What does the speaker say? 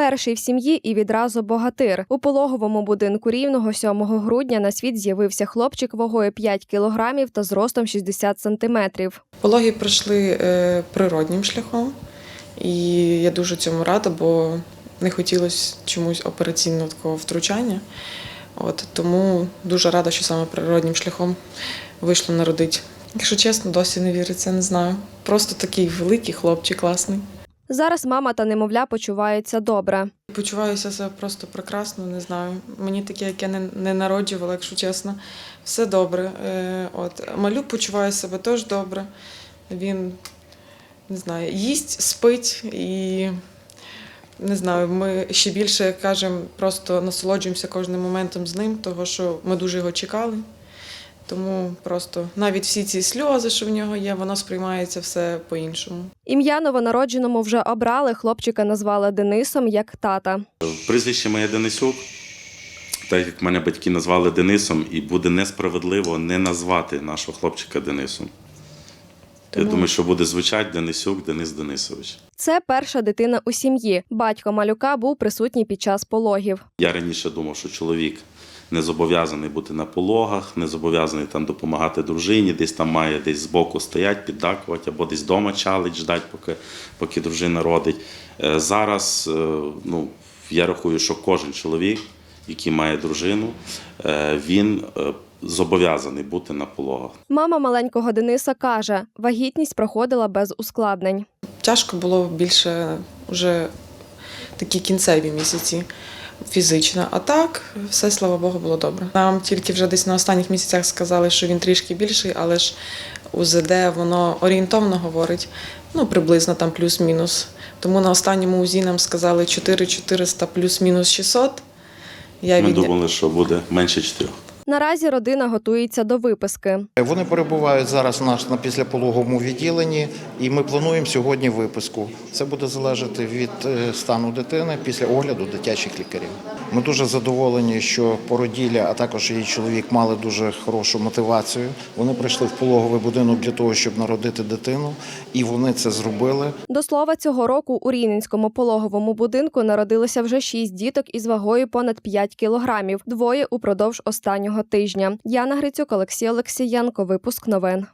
Перший в сім'ї і відразу богатир. У пологовому будинку рівного 7 грудня на світ з'явився хлопчик вагою 5 кілограмів та зростом 60 сантиметрів. Пологи пройшли е, природнім шляхом, і я дуже цьому рада, бо не хотілося чомусь операційного такого втручання. От, тому дуже рада, що саме природнім шляхом вийшло народити. Якщо чесно, досі не віриться, не знаю. Просто такий великий хлопчик, класний. Зараз мама та немовля почуваються добре. Почуваюся себе просто прекрасно, не знаю. Мені таке, як я не, не народжувала, якщо чесно. Все добре. Е, от. Малюк почуває себе теж добре. Він не знаю, їсть, спить і не знаю, ми ще більше кажемо, просто насолоджуємося кожним моментом з ним, того що ми дуже його чекали. Тому просто навіть всі ці сльози, що в нього є, воно сприймається все по-іншому. Ім'я новонародженому вже обрали. Хлопчика назвали Денисом як тата. Прізвище моє Денисюк, так як мене батьки назвали Денисом, і буде несправедливо не назвати нашого хлопчика Денисом. Я думаю, що буде звучати Денисюк Денис Денисович. Це перша дитина у сім'ї. Батько малюка був присутній під час пологів. Я раніше думав, що чоловік не зобов'язаний бути на пологах, не зобов'язаний там допомагати дружині, десь там має десь збоку стоять, піддакувати, або десь вдома чалить, ждать, поки, поки дружина родить. Е, Зараз е, ну, я рахую, що кожен чоловік, який має дружину, е, він зобов'язаний бути на пологах. Мама маленького Дениса каже, вагітність проходила без ускладнень. Тяжко було більше вже такі кінцеві місяці фізично. А так, все, слава Богу, було добре. Нам тільки вже десь на останніх місяцях сказали, що він трішки більший, але ж УЗД воно орієнтовно говорить, ну приблизно там плюс-мінус. Тому на останньому УЗІ нам сказали 4400 плюс-мінус 600. Я Ми від... думали, що буде менше чотирьох. Наразі родина готується до виписки. Вони перебувають зараз на післяпологовому відділенні, і ми плануємо сьогодні виписку. Це буде залежати від е, стану дитини після огляду дитячих лікарів. Ми дуже задоволені, що породілля, а також її чоловік мали дуже хорошу мотивацію. Вони прийшли в пологовий будинок для того, щоб народити дитину, і вони це зробили. До слова, цього року у Рівненському пологовому будинку народилося вже шість діток із вагою понад 5 кілограмів, двоє упродовж останнього тижня. Яна Грицюк, Олексій Олексієнко. Випуск новин.